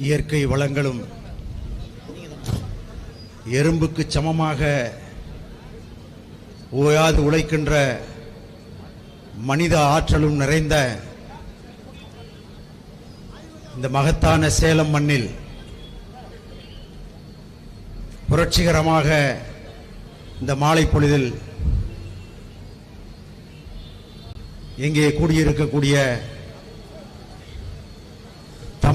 இயற்கை வளங்களும் எறும்புக்கு சமமாக ஓயாது உழைக்கின்ற மனித ஆற்றலும் நிறைந்த இந்த மகத்தான சேலம் மண்ணில் புரட்சிகரமாக இந்த மாலை பொழுதில் இங்கே கூடியிருக்கக்கூடிய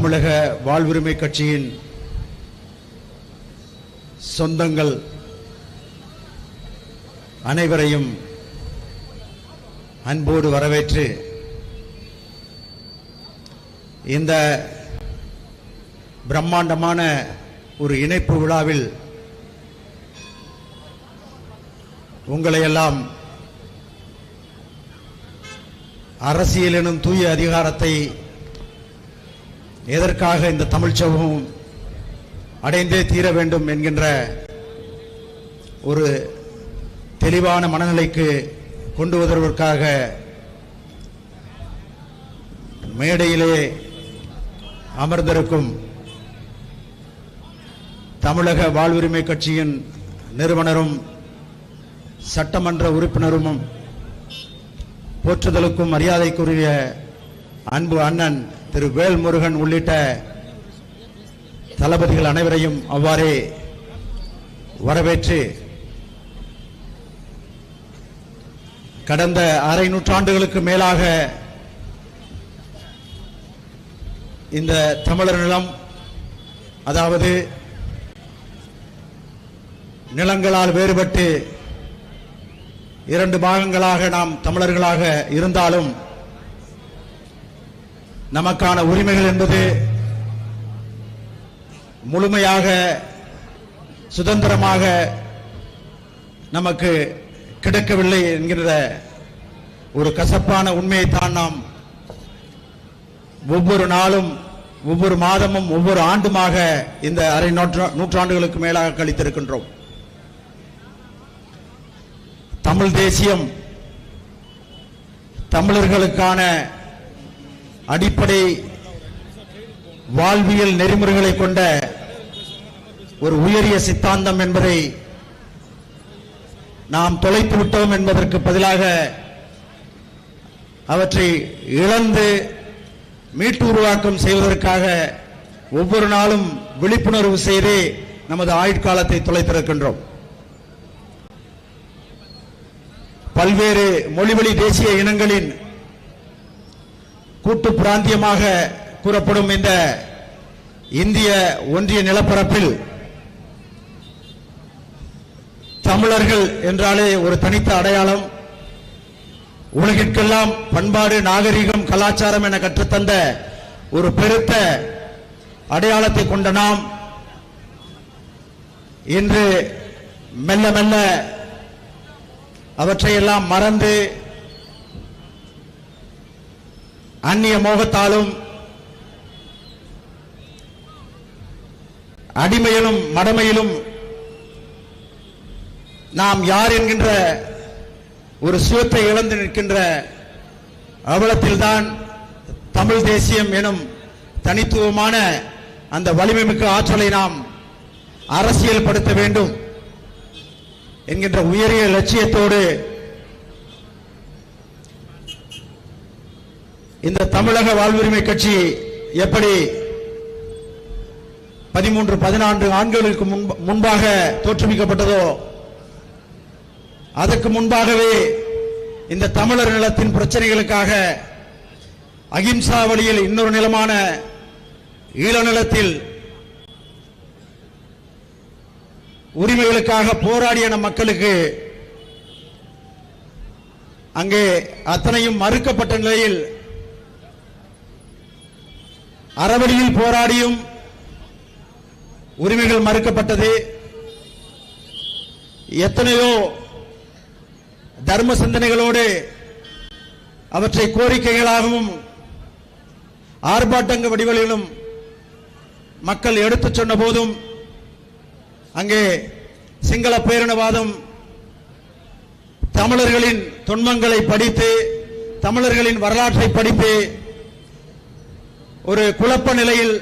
தமிழக வாழ்வுரிமை கட்சியின் சொந்தங்கள் அனைவரையும் அன்போடு வரவேற்று இந்த பிரம்மாண்டமான ஒரு இணைப்பு விழாவில் உங்களை எல்லாம் அரசியல் எனும் தூய அதிகாரத்தை எதற்காக இந்த தமிழ்ச் சமூகம் அடைந்தே தீர வேண்டும் என்கின்ற ஒரு தெளிவான மனநிலைக்கு கொண்டு வருவதற்காக மேடையிலே அமர்ந்திருக்கும் தமிழக வாழ்வுரிமை கட்சியின் நிறுவனரும் சட்டமன்ற உறுப்பினரும் போற்றுதலுக்கும் மரியாதைக்குரிய அன்பு அண்ணன் திரு வேல்முருகன் உள்ளிட்ட தளபதிகள் அனைவரையும் அவ்வாறே வரவேற்று கடந்த அரை நூற்றாண்டுகளுக்கு மேலாக இந்த தமிழர் நிலம் அதாவது நிலங்களால் வேறுபட்டு இரண்டு பாகங்களாக நாம் தமிழர்களாக இருந்தாலும் நமக்கான உரிமைகள் என்பது முழுமையாக சுதந்திரமாக நமக்கு கிடைக்கவில்லை என்கிற ஒரு கசப்பான உண்மையை தான் நாம் ஒவ்வொரு நாளும் ஒவ்வொரு மாதமும் ஒவ்வொரு ஆண்டுமாக இந்த அரை நூற்றா- நூற்றாண்டுகளுக்கு மேலாக கழித்திருக்கின்றோம். தமிழ் தேசியம் தமிழர்களுக்கான அடிப்படை வாழ்வியல் நெறிமுறைகளை கொண்ட ஒரு உயரிய சித்தாந்தம் என்பதை நாம் தொலைத்து விட்டோம் என்பதற்கு பதிலாக அவற்றை இழந்து மீட்டு உருவாக்கம் செய்வதற்காக ஒவ்வொரு நாளும் விழிப்புணர்வு செய்தே நமது ஆயுட்காலத்தை தொலைத்திருக்கின்றோம். பல்வேறு மொழிவழி தேசிய இனங்களின் கூட்டு பிராந்தியமாக கூறப்படும் இந்த இந்திய ஒன்றிய நிலப்பரப்பில் தமிழர்கள் என்றாலே ஒரு தனித்த அடையாளம். உலகிற்கெல்லாம் பண்பாடு நாகரிகம் கலாச்சாரம் என கற்றுத்தந்த ஒரு பெருத்த அடையாளத்தை கொண்ட நாம் இன்று மெல்ல மெல்ல அவற்றையெல்லாம் மறந்து அந்நிய மோகத்தாலும் அடிமையிலும் மடமையிலும் நாம் யார் என்கின்ற ஒரு சுயத்தை இழந்து நிற்கின்ற அவலத்தில்தான் தமிழ் தேசியம் எனும் தனித்துவமான அந்த வலிமைமிக்க ஆற்றலை நாம் அரசியல் படுத்த வேண்டும் என்கின்ற உயரிய லட்சியத்தோடு இந்த தமிழக வாழ்வுரிமை கட்சி எப்படி பதிமூன்று பதினான்கு ஆண்டுகளுக்கு முன்பாக தோற்றுவிக்கப்பட்டதோ அதற்கு முன்பாகவே இந்த தமிழர் நிலத்தின் பிரச்சனைகளுக்காக அகிம்சா வழியில் இன்னொரு நிலமான ஈழ நிலத்தில் உரிமைகளுக்காக போராடிய நம் மக்களுக்கு அங்கே அத்தனையும் மறுக்கப்பட்ட நிலையில் அறவழியில் போராடியும் உரிமைகள் மறுக்கப்பட்டது. எத்தனையோ தர்ம சிந்தனைகளோடு அவற்றை கோரிக்கைகளாகவும் ஆர்ப்பாட்டங்க வடிவங்களிலும் மக்கள் எடுத்துச் சொன்ன போதும் அங்கே சிங்கள பேரினவாதம் தமிழர்களின் துன்பங்களை படித்து தமிழர்களின் வரலாற்றை படித்து ஒரு குழப்ப நிலையில்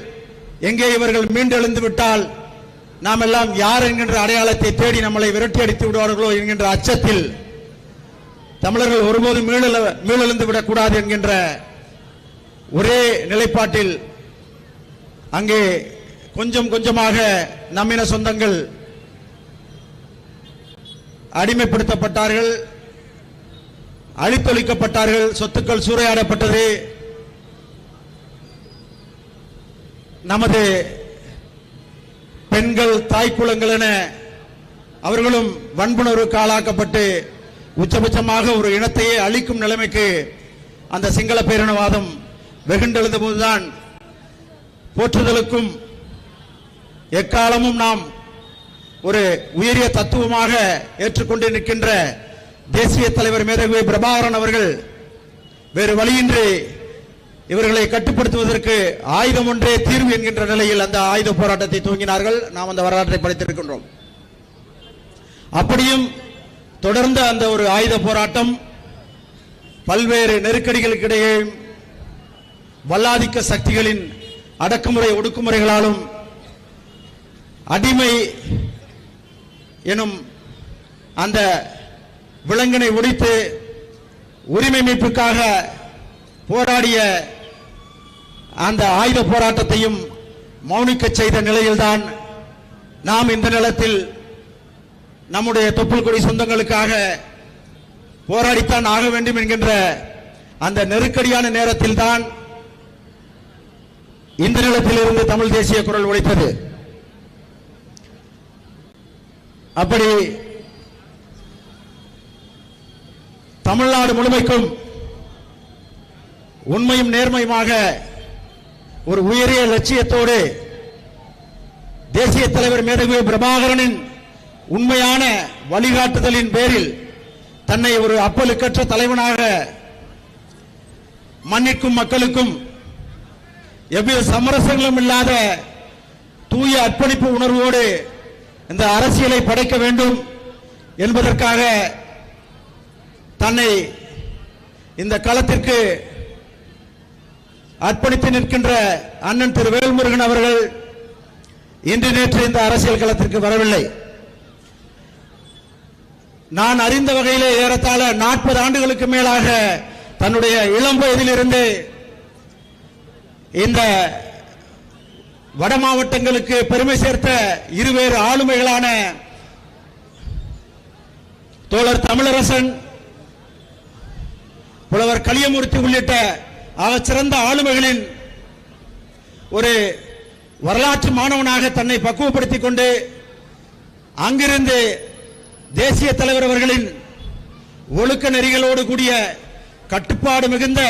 எங்கே இவர்கள் மீண்டெழுந்து விட்டால் நாம் எல்லாம் யார் என்கின்ற அடையாளத்தை தேடி நம்மளை விரட்டி அடித்து விடுவார்களோ என்கின்ற அச்சத்தில் தமிழர்கள் ஒருபோதும் மீளெழ மீளெழுந்து விடக்கூடாது என்கின்ற ஒரே நிலைப்பாட்டில் அங்கே கொஞ்சம் கொஞ்சமாக நம்மின சொந்தங்கள் அடிமைப்படுத்தப்பட்டார்கள் அழித்தொழிக்கப்பட்டார்கள் சொத்துக்கள் சூறையாடப்பட்டது. நமது பெண்கள் தாய்க்குளங்கள் என அவர்களும் வன்புணர்வுக்கு ஆளாக்கப்பட்டு உச்சபட்சமாக ஒரு இனத்தையே அழிக்கும் நிலைமைக்கு அந்த சிங்கள பேரினவாதம் வெகுண்டெழுந்த போதுதான் போற்றுதலுக்கும் எக்காலமும் நாம் ஒரு உயரிய தத்துவமாக ஏற்றுக்கொண்டு நிற்கின்ற தேசிய தலைவர் மேதகு பிரபாகரன் அவர்கள் வேறு வழியின்றி இவர்களை கட்டுப்படுத்துவதற்கு ஆயுதம் ஒன்றே தீர்வு என்கின்ற நிலையில் அந்த ஆயுத போராட்டத்தை துவங்கினார்கள். நாம் அந்த வரலாற்றை படித்திருக்கின்றோம். அப்படியும் தொடர்ந்த அந்த ஒரு ஆயுத போராட்டம் பல்வேறு நெருக்கடிகளுக்கிடையே வல்லாதிக்க சக்திகளின் அடக்குமுறை ஒடுக்குமுறைகளாலும் அடிமை எனும் அந்த விலங்கினை ஒடித்து உரிமை மீட்புக்காக போராடிய அந்த ஆயுத போராட்டத்தையும் மௌனிக்கச் செய்த நிலையில்தான் நாம் இந்த நிலத்தில் நம்முடைய தொப்புள் கொடி சொந்தங்களுக்காக போராடித்தான் ஆக வேண்டும் என்கின்ற அந்த நெருக்கடியான நேரத்தில் தான் இந்த நிலத்தில் இருந்து தமிழ் தேசிய குரல் உழைத்தது அப்படி தமிழ்நாடு முழுமைக்கும் உண்மையும் நேர்மையுமாக ஒரு உயரிய லட்சியத்தோடு தேசிய தலைவர் மேதகு பிரபாகரனின் உண்மையான வழிகாட்டுதலின் பேரில் தன்னை ஒரு அப்பலுக்கற்ற தலைவனாக மன்னிக்கும் மக்களுக்கும் எவ்வித சமரசங்களும் இல்லாத தூய அர்ப்பணிப்பு உணர்வோடு இந்த அரசியலை படைக்க வேண்டும் என்பதற்காக தன்னை இந்த களத்திற்கு அர்ப்பணித்து நிற்கின்ற அண்ணன் திரு வேல்முருகன் அவர்கள் இன்று நேற்று இந்த அரசியல் களத்திற்கு வரவில்லை. நான் அறிந்த வகையிலே ஏறத்தாழ நாற்பது ஆண்டுகளுக்கு மேலாக தன்னுடைய இளம் வயதிலிருந்து இந்த வட மாவட்டங்களுக்கு பெருமை சேர்த்த இருவேறு ஆளுமைகளான தோழர் தமிழரசன் புலவர் கலியமூர்த்தி உள்ளிட்ட ஆகச்சிறந்த ஆளுமைகளின் ஒரு வரலாற்று மாணவனாக தன்னை பக்குவப்படுத்திக் கொண்டு அங்கிருந்து தேசிய தலைவர் அவர்களின் ஒழுக்க நெறிகளோடு கூடிய கட்டுப்பாடு மிகுந்த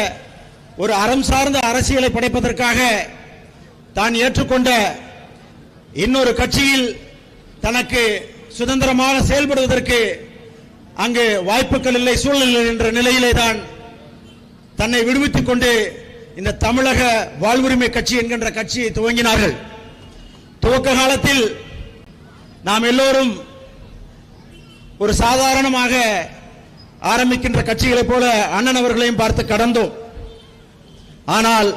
ஒரு அறம் சார்ந்த அரசியலை படைப்பதற்காக தான் ஏற்றுக்கொண்ட இன்னொரு கட்சியில் தனக்கு சுதந்திரமாக செயல்படுவதற்கு அங்கு வாய்ப்புகள் இல்லை சூழல் என்ற நிலையிலே தான் தன்னை விடுவித்துக் கொண்டு இந்த தமிழக வாழ்வுரிமை கட்சி என்கின்ற கட்சியை துவங்கினார்கள். துவக்க காலத்தில் நாம் எல்லோரும் ஒரு சாதாரணமாக ஆரம்பிக்கின்ற கட்சிகளைப் போல அண்ணன் அவர்களையும் பார்த்து கடந்தோம். ஆனால்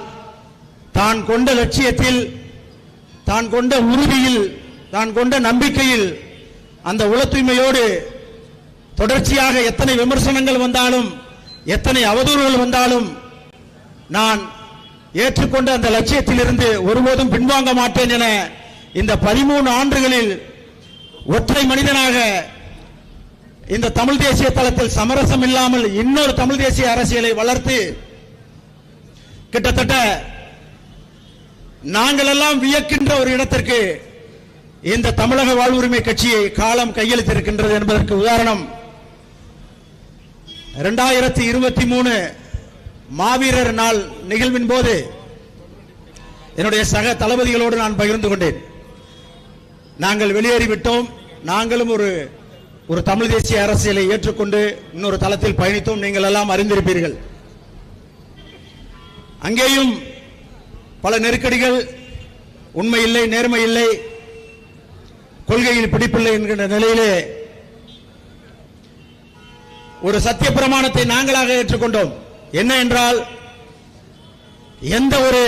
தான் கொண்ட லட்சியத்தில் தான் கொண்ட உறுதியில் தான் கொண்ட நம்பிக்கையில் அந்த உள தூய்மையோடு தொடர்ச்சியாக எத்தனை விமர்சனங்கள் வந்தாலும் எத்தனை அவதூறுகள் வந்தாலும் நான் ஏற்றுக்கொண்ட அந்த லட்சியத்திலிருந்து ஒருபோதும் பின்வாங்க மாட்டேன் என இந்த பதிமூணு ஆண்டுகளில் ஒற்றை மனிதனாக இந்த தமிழ் தேசிய தளத்தில் சமரசம் இல்லாமல் இன்னொரு தமிழ் தேசிய அரசியலை வளர்த்து கிட்டத்தட்ட நாங்கள் எல்லாம் வியக்கின்ற ஒரு இடத்திற்கு இந்த தமிழக வாழ்வுரிமை கட்சியை காலம் கையெழுத்திருக்கின்றது என்பதற்கு உதாரணம் இரண்டாயிரத்தி இருபத்தி மூணு மாவீரர் நாள் நிகழ்வின் போது என்னுடைய சக தளபதிகளோடு நான் பகிர்ந்து கொண்டேன். நாங்கள் வெளியேறிவிட்டோம். நாங்களும் ஒரு ஒரு தமிழ் தேசிய அரசியலை ஏற்றுக்கொண்டு இன்னொரு தளத்தில் பயணித்தோம். நீங்கள் எல்லாம் அறிந்திருப்பீர்கள். அங்கேயும் பல நெருக்கடிகள் உண்மை இல்லை நேர்மை இல்லை கொள்கையில் பிடிப்பில்லை என்கின்ற நிலையிலே ஒரு சத்திய பிரமாணத்தை நாங்களாக ஏற்றுக்கொண்டோம். என்ன என்றால் எந்த ஒரு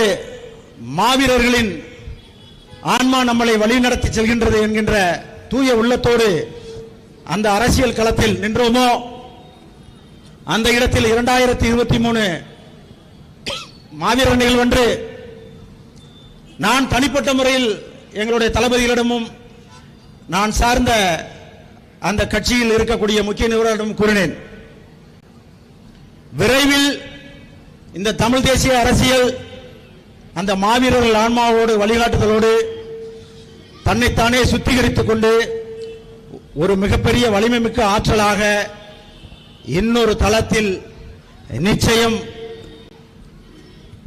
மாவீரர்களின் ஆன்மா நம்மளை வழிநடத்தி செல்கின்றது என்கின்ற தூய உள்ளத்தோடு அந்த அரசியல் களத்தில் நின்றோமோ அந்த இடத்தில் இரண்டாயிரத்தி இருபத்தி மூணு மாவீரர் நிகழ்வன்று நான் தனிப்பட்ட முறையில் எங்களுடைய தளபதிகளிடமும் நான் சார்ந்த அந்த கட்சியில் இருக்கக்கூடிய முக்கிய நிறுவனரிடம் கூறினேன். விரைவில் இந்த தமிழ் தேசிய அரசியல் அந்த மாவீரர்கள் ஆன்மாவோடு வழிகாட்டுதலோடு தன்னைத்தானே சுத்திகரித்துக் கொண்டு ஒரு மிகப்பெரிய வலிமை மிக்க ஆற்றலாக இன்னொரு தளத்தில் நிச்சயம்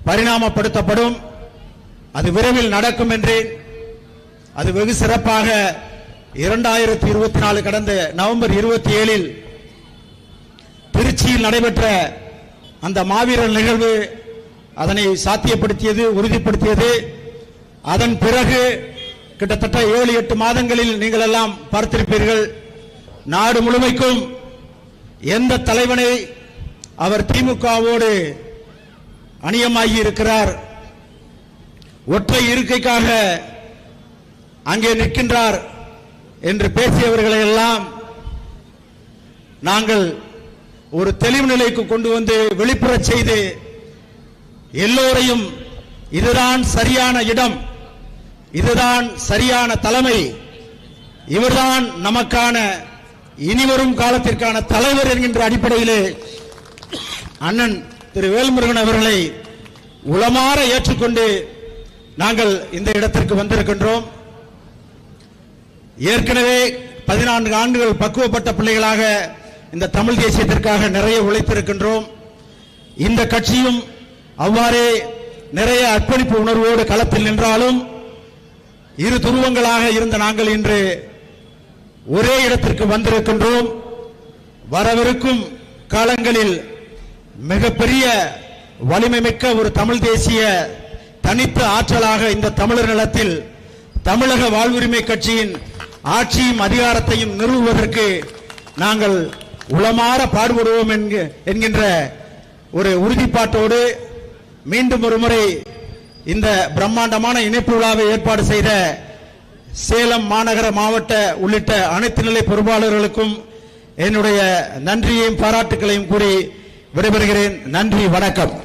பரிணாமப்படுத்தப்படும். அது விரைவில் நடக்கும் என்றேன். அது வெகு சிறப்பாக இரண்டாயிரத்தி இருபத்தி நாலு கடந்த நவம்பர் இருபத்தி ஏழில் திருச்சியில் நடைபெற்ற அந்த மாவீரர் நிகழ்வு அதனை சாத்தியப்படுத்தியது உறுதிப்படுத்தியது. அதன் பிறகு கிட்டத்தட்ட ஏழு எட்டு மாதங்களில் நீங்கள் எல்லாம் பார்த்திருப்பீர்கள். நாடு முழுமைக்கும் எந்த தலைவனை அவர் திமுகவோடு அணியமாகி இருக்கிறார் ஒற்றை இருக்கைக்காக அங்கே நிற்கின்றார் என்று பேசியவர்களை எல்லாம் நாங்கள் ஒரு தெளிவு நிலைக்கு கொண்டு வந்து வெளிப்புறச் செய்து எல்லோரையும் இதுதான் சரியான இடம் இதுதான் சரியான தலைமை இவர்தான் நமக்கான இனிவரும் காலத்திற்கான தலைவர் என்கின்ற அடிப்படையிலே அண்ணன் திரு வேல்முருகன் அவர்களை உளமாற ஏற்றுக்கொண்டு நாங்கள் இந்த இடத்திற்கு வந்திருக்கின்றோம். ஏற்கனவே பதினான்கு ஆண்டுகள் பக்குவப்பட்ட பிள்ளைகளாக இந்த தமிழ் தேசியத்திற்காக நிறைய உழைத்திருக்கின்றோம். இந்த கட்சியும் அவ்வாறே நிறைய அர்ப்பணிப்பு உணர்வோடு களத்தில் நின்றாலும் இரு துருவங்களாக இருந்த நாங்கள் இன்று ஒரே இடத்திற்கு வந்திருக்கின்றோம். வரவிருக்கும் காலங்களில் மிகப்பெரிய வலிமை மிக்க ஒரு தமிழ் தேசிய தனித்த ஆற்றலாக இந்த தமிழர் நிலத்தில் தமிழக வாழ்வுரிமை கட்சியின் ஆட்சியும் அதிகாரத்தையும் நிறுவுவதற்கு நாங்கள் உளமாற பாடுபடுவோம் என்கின்ற ஒரு உறுதிப்பாட்டோடு மீண்டும் ஒரு முறை இந்த பிரம்மாண்டமான இணைப்பு விழாவை ஏற்பாடு செய்த சேலம் மாநகர மாவட்ட உள்ளிட்ட அனைத்து நிலை பொறுப்பாளர்களுக்கும் என்னுடைய நன்றியையும் பாராட்டுக்களையும் கூறி விடைபெறுகிறேன். நன்றி வணக்கம்.